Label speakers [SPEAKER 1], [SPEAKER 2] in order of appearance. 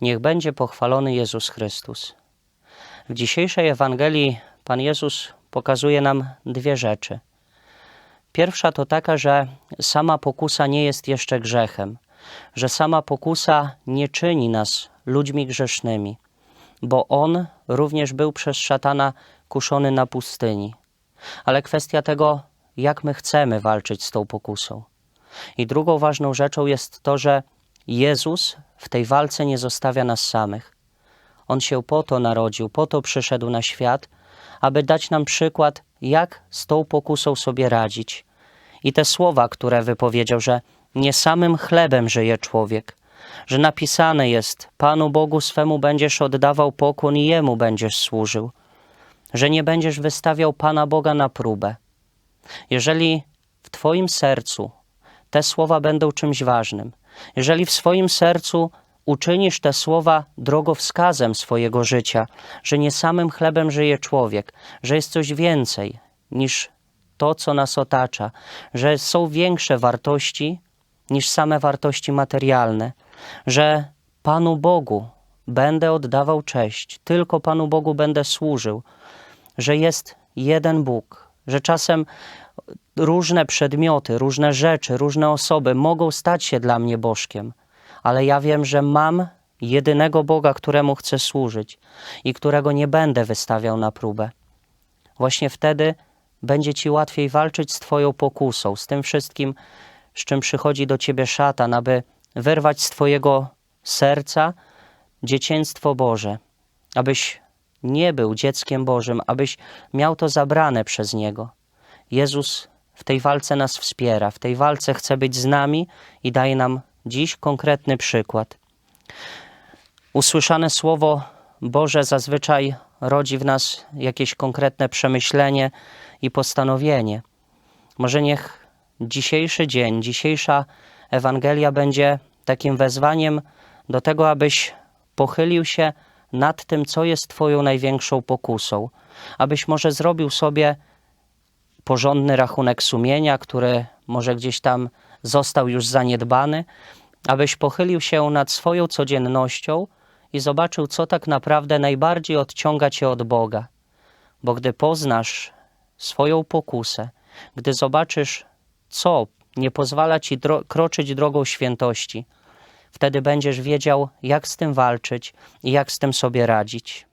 [SPEAKER 1] Niech będzie pochwalony Jezus Chrystus. W dzisiejszej Ewangelii Pan Jezus pokazuje nam dwie rzeczy. Pierwsza to taka, że sama pokusa nie jest jeszcze grzechem, że sama pokusa nie czyni nas ludźmi grzesznymi, bo On również był przez szatana kuszony na pustyni. Ale kwestia tego, jak my chcemy walczyć z tą pokusą. I drugą ważną rzeczą jest to, że Jezus w tej walce nie zostawia nas samych. On się po to narodził, po to przyszedł na świat, aby dać nam przykład, jak z tą pokusą sobie radzić. I te słowa, które wypowiedział, że nie samym chlebem żyje człowiek, że napisane jest: Panu Bogu swemu będziesz oddawał pokłon i jemu będziesz służył, że nie będziesz wystawiał Pana Boga na próbę. Jeżeli w Twoim sercu te słowa będą czymś ważnym, jeżeli w swoim sercu uczynisz te słowa drogowskazem swojego życia, że nie samym chlebem żyje człowiek, że jest coś więcej niż to, co nas otacza, że są większe wartości niż same wartości materialne, że Panu Bogu będę oddawał cześć, tylko Panu Bogu będę służył, że jest jeden Bóg, że czasem różne przedmioty, różne rzeczy, różne osoby mogą stać się dla mnie bożkiem, ale ja wiem, że mam jedynego Boga, któremu chcę służyć i którego nie będę wystawiał na próbę. Właśnie wtedy będzie ci łatwiej walczyć z Twoją pokusą, z tym wszystkim, z czym przychodzi do Ciebie szatan, aby wyrwać z Twojego serca dzieciństwo Boże, abyś nie był dzieckiem Bożym, abyś miał to zabrane przez Niego. Jezus w tej walce nas wspiera, w tej walce chce być z nami i daje nam dziś konkretny przykład. Usłyszane słowo Boże zazwyczaj rodzi w nas jakieś konkretne przemyślenie i postanowienie. Może niech dzisiejszy dzień, dzisiejsza Ewangelia będzie takim wezwaniem do tego, abyś pochylił się nad tym, co jest Twoją największą pokusą, abyś może zrobił sobie porządny rachunek sumienia, który może gdzieś tam został już zaniedbany, abyś pochylił się nad swoją codziennością i zobaczył, co tak naprawdę najbardziej odciąga cię od Boga. Bo gdy poznasz swoją pokusę, gdy zobaczysz, co nie pozwala ci dro kroczyć drogą świętości, wtedy będziesz wiedział, jak z tym walczyć i jak z tym sobie radzić.